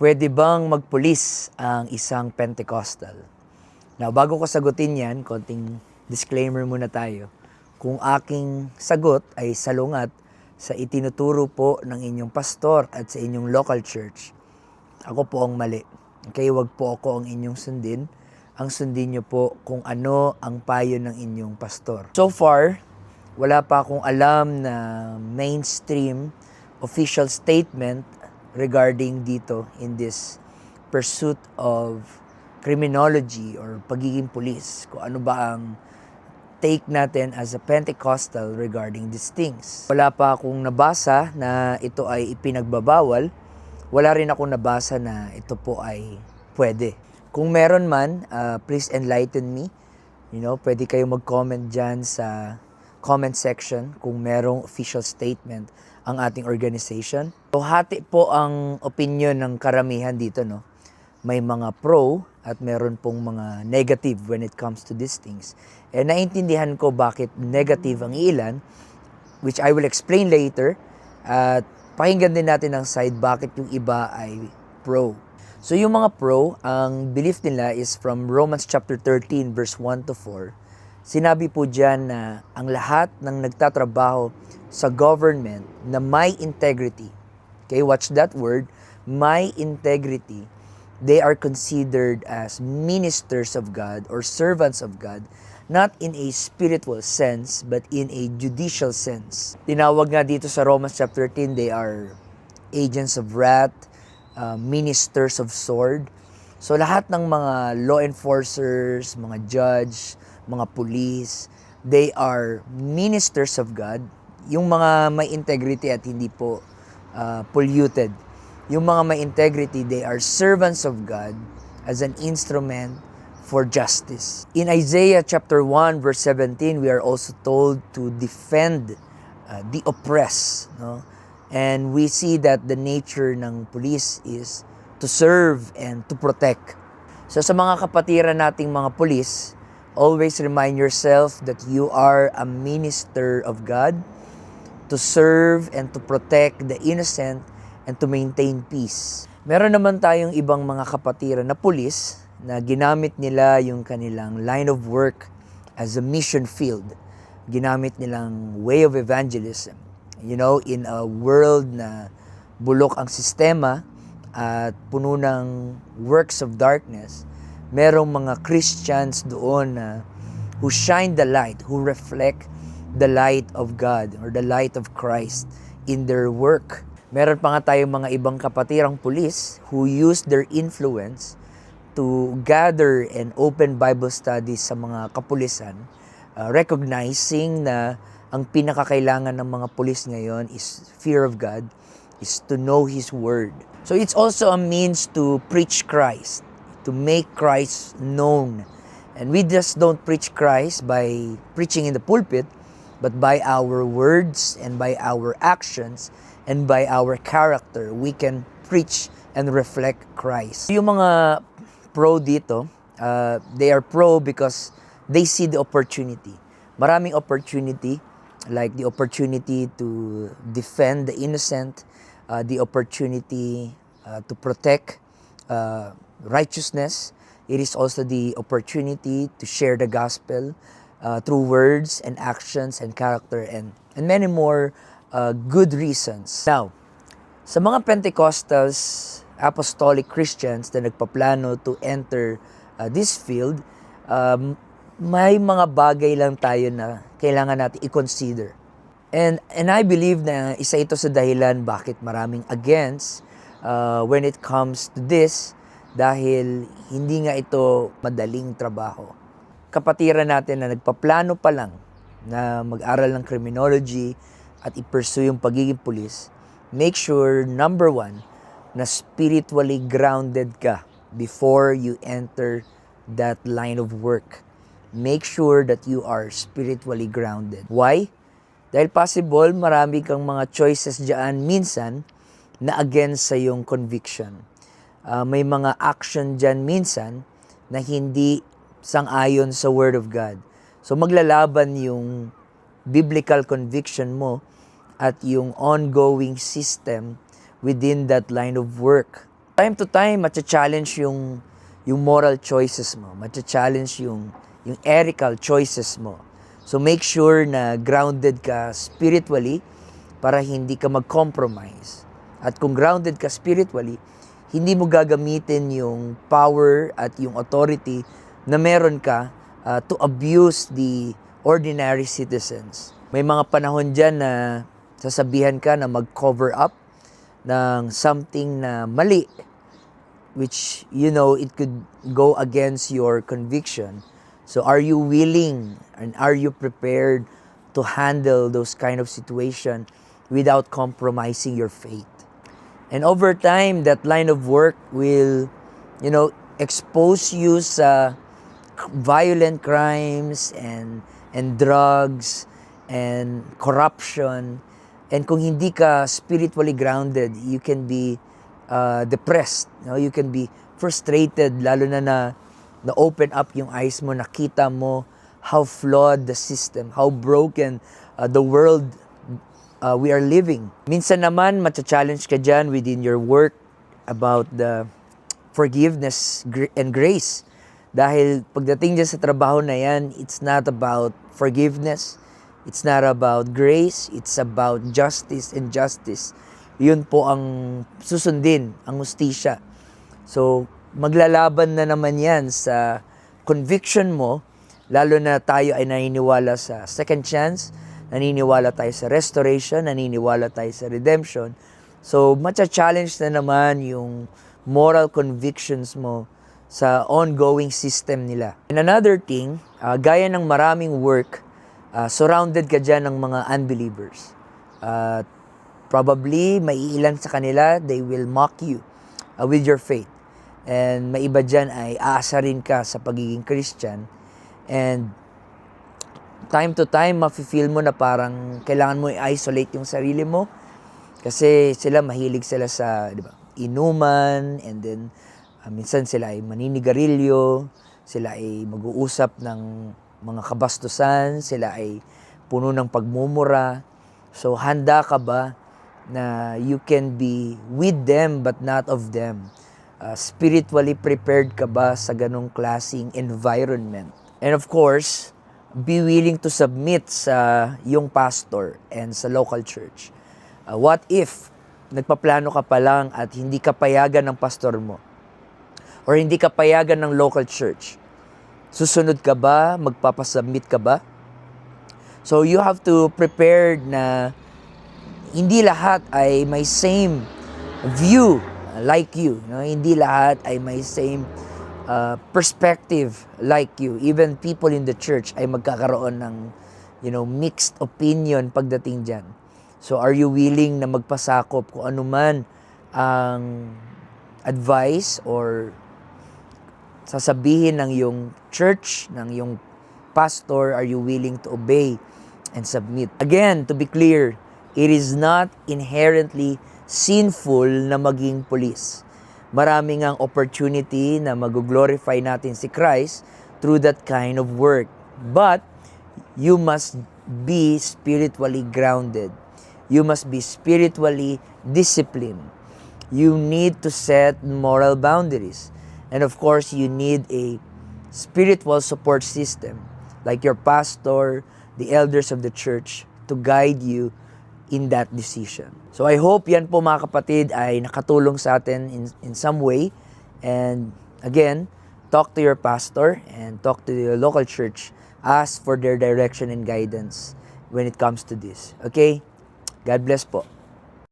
Pwede bang magpulis ang isang Pentecostal? Now, bago ko sagutin yan, konting disclaimer muna tayo. Kung aking sagot ay salungat sa itinuturo po ng inyong pastor at sa inyong local church, ako po ang mali. Okay, wag po ako ang inyong sundin. Ang sundin niyo po kung ano ang payo ng inyong pastor. So far, wala pa akong alam na mainstream official statement regarding dito in this pursuit of criminology or pagiging pulis. Kung ano ba ang take natin as a Pentecostal regarding these things. Wala pa akong nabasa na ito ay ipinagbabawal. Wala rin akong nabasa na ito po ay pwede. Kung meron man, uh, please enlighten me. You know, pwede kayo mag-comment dyan sa comment section kung merong official statement ang ating organization. So, hati po ang opinion ng karamihan dito, no? May mga pro at meron pong mga negative when it comes to these things. Eh, naintindihan ko bakit negative ang ilan, which I will explain later. At pakinggan din natin ang side bakit yung iba ay pro. So yung mga pro, ang belief nila is from Romans chapter 13 verse 1 to 4. Sinabi po diyan na ang lahat ng nagtatrabaho sa government na may integrity. Okay, watch that word, may integrity. They are considered as ministers of God or servants of God, not in a spiritual sense, but in a judicial sense. Tinawag nga dito sa Romans chapter 13, they are agents of wrath, uh, ministers of sword. So lahat ng mga law enforcers, mga judge, mga police, they are ministers of God. Yung mga may integrity at hindi po uh, polluted. Yung mga may integrity, they are servants of God as an instrument for justice. In Isaiah chapter 1 verse 17, we are also told to defend uh, the oppressed, no? And we see that the nature ng police is to serve and to protect. So sa mga kapatiran nating mga police, always remind yourself that you are a minister of God to serve and to protect the innocent and to maintain peace. Meron naman tayong ibang mga kapatiran na pulis na ginamit nila yung kanilang line of work as a mission field. Ginamit nilang way of evangelism. You know, in a world na bulok ang sistema at puno ng works of darkness, merong mga Christians doon na who shine the light, who reflect the light of God or the light of Christ in their work. Meron pa nga tayong mga ibang kapatirang pulis who use their influence to gather and open Bible studies sa mga kapulisan, uh, recognizing na ang pinakakailangan ng mga pulis ngayon is fear of God, is to know His Word. So it's also a means to preach Christ, to make Christ known. And we just don't preach Christ by preaching in the pulpit, but by our words and by our actions and by our character, we can preach and reflect Christ. Yung mga pro dito, uh, they are pro because they see the opportunity. Maraming opportunity, like the opportunity to defend the innocent, uh, the opportunity uh, to protect uh, righteousness. It is also the opportunity to share the gospel uh, through words and actions and character and, and many more uh, good reasons. Now, sa mga Pentecostals, apostolic Christians na nagpaplano to enter uh, this field, um, may mga bagay lang tayo na kailangan natin i-consider. And, and I believe na isa ito sa dahilan bakit maraming against uh, when it comes to this dahil hindi nga ito madaling trabaho. Kapatiran natin na nagpaplano pa lang na mag-aral ng criminology at i-pursue yung pagiging pulis, make sure, number one, na spiritually grounded ka before you enter that line of work. Make sure that you are spiritually grounded. Why? Dahil possible, marami kang mga choices dyan minsan na against sa yung conviction. Uh, may mga action dyan minsan na hindi sang-ayon sa Word of God. So maglalaban yung biblical conviction mo at yung ongoing system within that line of work. time to time, matcha-challenge yung, yung moral choices mo. Matcha-challenge yung, yung ethical choices mo. So make sure na grounded ka spiritually para hindi ka mag-compromise. At kung grounded ka spiritually, hindi mo gagamitin yung power at yung authority na meron ka uh, to abuse the ordinary citizens. May mga panahon dyan na sasabihan ka na mag-cover up ng something na mali which you know it could go against your conviction. So are you willing and are you prepared to handle those kind of situation without compromising your faith? And over time, that line of work will, you know, expose you sa violent crimes and and drugs and corruption. And kung hindi ka spiritually grounded, you can be uh, depressed. You, know? you can be frustrated, lalo na na na-open up yung eyes mo, nakita mo how flawed the system, how broken uh, the world uh, we are living. Minsan naman, matcha-challenge ka dyan within your work about the forgiveness and grace. Dahil pagdating dyan sa trabaho na yan, it's not about forgiveness, it's not about grace, it's about justice and justice. Yun po ang susundin, ang ustisya. So, maglalaban na naman yan sa conviction mo, lalo na tayo ay naniniwala sa second chance, naniniwala tayo sa restoration, naniniwala tayo sa redemption. So, matcha-challenge na naman yung moral convictions mo sa ongoing system nila. And another thing, uh, gaya ng maraming work, uh, surrounded ka dyan ng mga unbelievers. Uh, probably, may ilan sa kanila, they will mock you uh, with your faith. And may iba dyan ay aasarin ka sa pagiging Christian. And time to time, mafe-feel mo na parang kailangan mo i-isolate yung sarili mo. Kasi sila, mahilig sila sa, di ba, inuman, and then, uh, minsan sila ay maninigarilyo, sila ay mag-uusap ng mga kabastusan, sila ay puno ng pagmumura. So, handa ka ba na you can be with them but not of them? Uh, spiritually prepared ka ba sa ganong klasing environment? And of course, be willing to submit sa yung pastor and sa local church. Uh, what if nagpaplano ka pa lang at hindi ka payagan ng pastor mo? Or hindi ka payagan ng local church? Susunod ka ba? Magpapasubmit ka ba? So you have to prepare na hindi lahat ay may same view like you. No? Hindi lahat ay may same uh, perspective like you. Even people in the church ay magkakaroon ng you know, mixed opinion pagdating dyan. So are you willing na magpasakop kung ano man ang advice or sasabihin ng yung church, ng yung pastor, are you willing to obey and submit? Again, to be clear, it is not inherently sinful na maging police. Maraming ang opportunity na mag-glorify natin si Christ through that kind of work. But, you must be spiritually grounded. You must be spiritually disciplined. You need to set moral boundaries. And of course, you need a spiritual support system like your pastor, the elders of the church to guide you in that decision. So I hope yan po mga kapatid ay nakatulong sa atin in, in some way. And again, talk to your pastor and talk to the local church. Ask for their direction and guidance when it comes to this. Okay? God bless po.